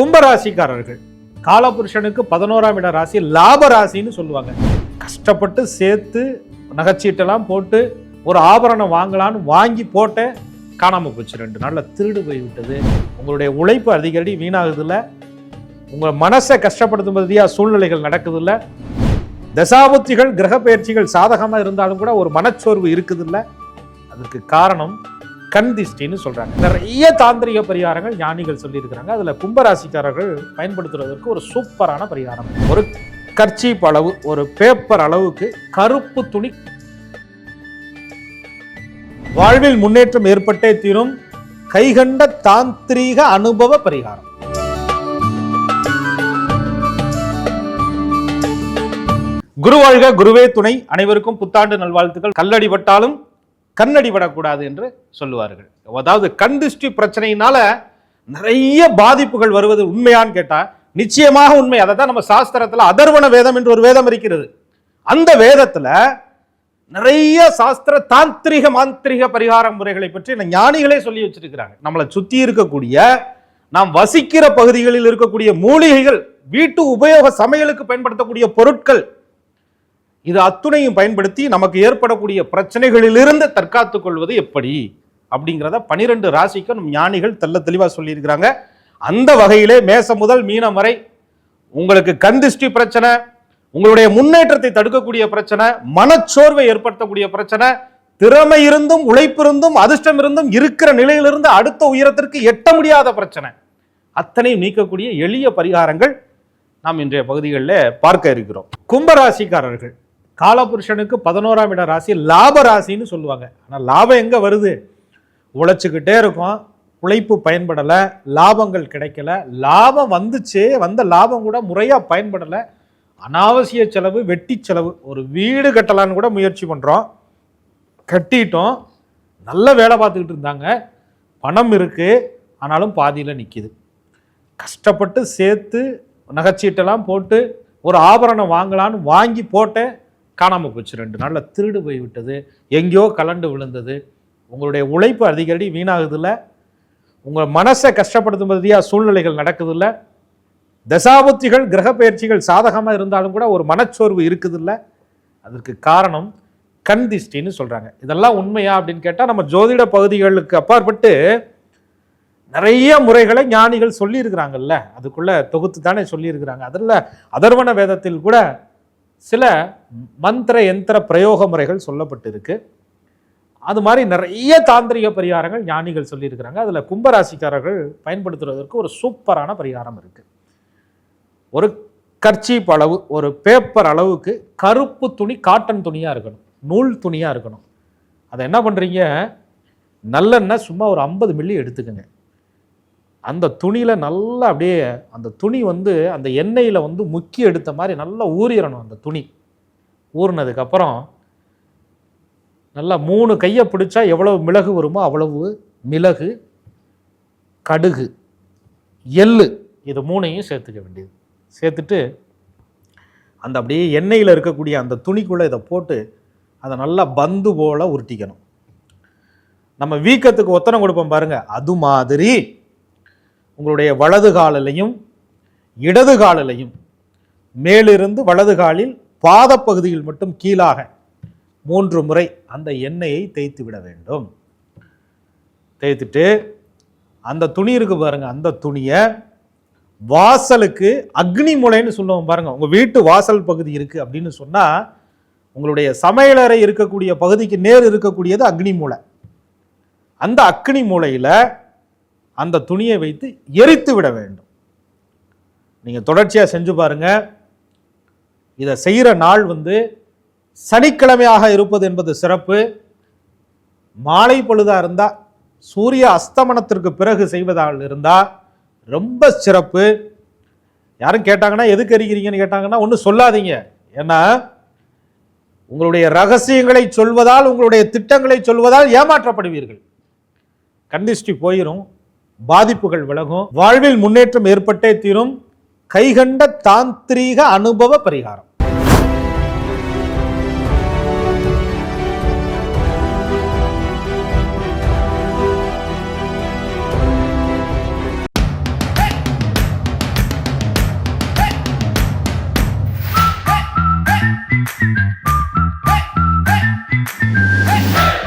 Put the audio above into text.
கும்பராசிக்காரர்கள். காலபுருஷனுக்கு பதினோராம் இட ராசி லாப ராசின்னு சொல்லுவாங்க. கஷ்டப்பட்டு சேர்த்து நகைச்சீட்டெல்லாம் போட்டு ஒரு ஆபரணம் வாங்கலான்னு வாங்கி போட்ட காணாமல் போச்சு ரெண்டு நாளில். திருடு போய் விட்டது. உங்களுடைய உழைப்பு அதிகடி வீணாகுதில்ல உங்கள் மனசை கஷ்டப்படுத்தும் கஷ்டப்படுத்தும்படியா சூழ்நிலைகள் நடக்குதில்ல. தசாபுத்திகள் கிரக பயிற்சிகள் சாதகமாக இருந்தாலும் கூட ஒரு மனச்சோர்வு இருக்குதுல்ல. அதுக்கு காரணம் கண் திஷ்டின்னு சொல்றாங்க. நிறைய தாந்திரிக பரிகாரங்கள் ஞானிகள் சொல்லியிருக்கிறாங்க. அதுல கும்பராசிக்காரர்கள் பயன்படுத்துறதற்கு ஒரு சூப்பரான பரிகாரம். ஒரு கர்ச்சீப் அளவு ஒரு பேப்பர் அளவுக்கு கருப்பு துணி. வாழ்வில் முன்னேற்றம் ஏற்பட்டே தீரும். கைகண்ட தாந்திரீக அனுபவ பரிகாரம். குரு வாழ்க குருவே துணை. அனைவருக்கும் புத்தாண்டு நல்வாழ்த்துக்கள். கல்லடிபட்டாலும் கண்ணடிபடக்கூடாது என்று சொல்லுவார்கள். அதாவது கண் திருஷ்டி பிரச்சனையினால நிறைய பாதிப்புகள் வருவது உண்மையான்னு கேட்டால் நிச்சயமாக உண்மை. அதை தான் நம்ம சாஸ்திரத்தில் அதர்வண வேதம் என்று ஒரு வேதம் இருக்கிறது. அந்த வேதத்தில் நிறைய சாஸ்திர தாந்திரிக மாந்திரிக பரிகார முறைகளை பற்றி ஞானிகளே சொல்லி வச்சிருக்கிறாங்க. நம்மளை சுற்றி இருக்கக்கூடிய நாம் வசிக்கிற பகுதிகளில் இருக்கக்கூடிய மூலிகைகள் வீட்டு உபயோக சமையலுக்கு பயன்படுத்தக்கூடிய பொருட்கள் இது அத்துணையும் பயன்படுத்தி நமக்கு ஏற்படக்கூடிய பிரச்சனைகளிலிருந்து தற்காத்துக் கொள்வது எப்படி? அப்படிங்கிறத பனிரெண்டு ராசிக்கும் நம் ஞானிகள் தெல்ல தெளிவாக சொல்லியிருக்கிறாங்க. அந்த வகையிலே மேசம் முதல் மீனம் வரை உங்களுக்கு கந்திஷ்டி பிரச்சனை உங்களுடைய முன்னேற்றத்தை தடுக்கக்கூடிய பிரச்சனை மனச்சோர்வை ஏற்படுத்தக்கூடிய பிரச்சனை திறமை இருந்தும் உழைப்பிருந்தும் அதிர்ஷ்டம் இருந்தும் இருக்கிற நிலையிலிருந்து அடுத்த உயரத்திற்கு எட்ட முடியாத பிரச்சனை. அத்தனையும் நீக்கக்கூடிய எளிய பரிகாரங்கள் நாம் இன்றைய பகுதிகளில் பார்க்க இருக்கிறோம். கும்பராசிக்காரர்கள் காலபுருஷனுக்கு பதினோராம் இட ராசி லாப ராசின்னு சொல்லுவாங்க. ஆனால் லாபம் எங்கே வருது? உழைச்சிக்கிட்டே இருக்கும். உழைப்பு பயன்படலை. லாபங்கள் கிடைக்கல. லாபம் வந்துச்சு. வந்த லாபம் கூட முறையாக பயன்படலை. அனாவசிய செலவு வெட்டி செலவு. ஒரு வீடு கட்டலான்னு கூட முயற்சி பண்ணுறோம் கட்டிட்டோம். நல்ல வேலை பார்த்துக்கிட்டு இருந்தாங்க. பணம் இருக்குது ஆனாலும் பாதியில் நிற்கிது கஷ்டப்பட்டு சேர்த்து நகைச்சீட்டெல்லாம் போட்டு ஒரு ஆபரணம் வாங்கலான்னு வாங்கி போட்டேன். காணாமல் போச்சு. ரெண்டு நாளில் திருடு போய் விட்டது எங்கேயோ கலண்டு விழுந்தது. உங்களுடைய உழைப்பு அதிகடி வீணாகுதில்ல. உங்கள் மனசை கஷ்டப்படுத்தும்படியா சூழ்நிலைகள் நடக்குதில்ல. தசாபுத்திகள் கிரக பயிற்சிகள் சாதகமாக இருந்தாலும் கூட ஒரு மனச்சோர்வு இருக்குதுல்ல. அதற்கு காரணம் கண் திஷ்டின்னு சொல்கிறாங்க இதெல்லாம் உண்மையா அப்படின்னு கேட்டால் நம்ம ஜோதிட பகுதிகளுக்கு அப்பாற்பட்டு நிறைய முறைகளை ஞானிகள் சொல்லியிருக்கிறாங்கல்ல. அதுக்குள்ளே தொகுத்து தானே சொல்லியிருக்கிறாங்க. அதில் அதர்வண வேதத்தில் கூட சில மந்திர யந்திர பிரயோக முறைகள் சொல்லப்பட்டிருக்கு. அது மாதிரி நிறைய தாந்திரிக பரிகாரங்கள் ஞானிகள் சொல்லியிருக்கிறாங்க. அதில் கும்பராசிக்காரர்கள் பயன்படுத்துவதற்கு ஒரு சூப்பரான பரிகாரம் இருக்குது ஒரு கர்ச்சீப் அளவு ஒரு பேப்பர் அளவுக்கு கருப்பு துணி காட்டன் துணியாக இருக்கணும். நூல் துணியாக இருக்கணும். அதை என்ன பண்ணுறீங்க நல்லெண்ணெய் சும்மா ஒரு ஐம்பது மில்லி எடுத்துக்கோங்க. அந்த துணியில் நல்லா அப்படியே அந்த துணி வந்து அந்த எண்ணெயில் வந்து முக்கி எடுத்த மாதிரி நல்லா ஊறிடணும் அந்த துணி. ஊறினதுக்கப்புறம் நல்லா மூணு கையை பிடிச்சா எவ்வளவு மிளகு வருமோ அவ்வளவு மிளகு கடுகு எள்ளு இது மூணையும் சேர்த்துக்க வேண்டியது. சேர்த்துட்டு அந்த அப்படியே எண்ணெயில் இருக்கக்கூடிய அந்த துணிக்குள்ளே இதை போட்டு அதை நல்லா பந்து போல உருட்டிக்கணும். நம்ம வீக்கத்துக்கு ஒத்தனை கொடுப்போம் பாருங்கள் அது மாதிரி உங்களுடைய வலது காலிலையும் இடது காலிலையும் மேலிருந்து வலது காலில் பாதப்பகுதியில் மட்டும் கீழாக மூன்று முறை அந்த எண்ணெயை தேய்த்து விட வேண்டும். தேய்த்துட்டு அந்த துணி இருக்கு பாருங்க அந்த துணியை வாசலுக்கு அக்னி மூலைன்னு சொல்லுவோம் பாருங்க. உங்க வீட்டு வாசல் பகுதி இருக்கு அப்படின்னு சொன்னா உங்களுடைய சமையலறை இருக்கக்கூடிய பகுதிக்கு நேர் இருக்கக்கூடியது அக்னி மூலை அந்த அக்னி மூளையில் அந்த துணியை வைத்து எரித்து விட வேண்டும். நீங்கள் தொடர்ச்சியாக செஞ்சு பாருங்கள் இதை செய்கிற நாள் வந்து சனிக்கிழமையாக இருப்பது என்பது சிறப்பு. மாலை பொழுதாக இருந்தால் சூரிய அஸ்தமனத்திற்கு பிறகு செய்வதாக இருந்தால் ரொம்ப சிறப்பு. யாரும் கேட்டாங்கன்னா எதுக்கு எரிக்கிறீங்கன்னு கேட்டாங்கன்னா ஒன்றும் சொல்லாதீங்க. ஏன்னா உங்களுடைய ரகசியங்களை சொல்வதால் உங்களுடைய திட்டங்களை சொல்வதால் ஏமாற்றப்படுவீர்கள். கண்டிஷ்டி போயிடும் பாதிப்புகள் விலகும். வாழ்வில் முன்னேற்றம் ஏற்பட்டே தீரும். கைகண்ட தாந்திரீக அனுபவ பரிகாரம்.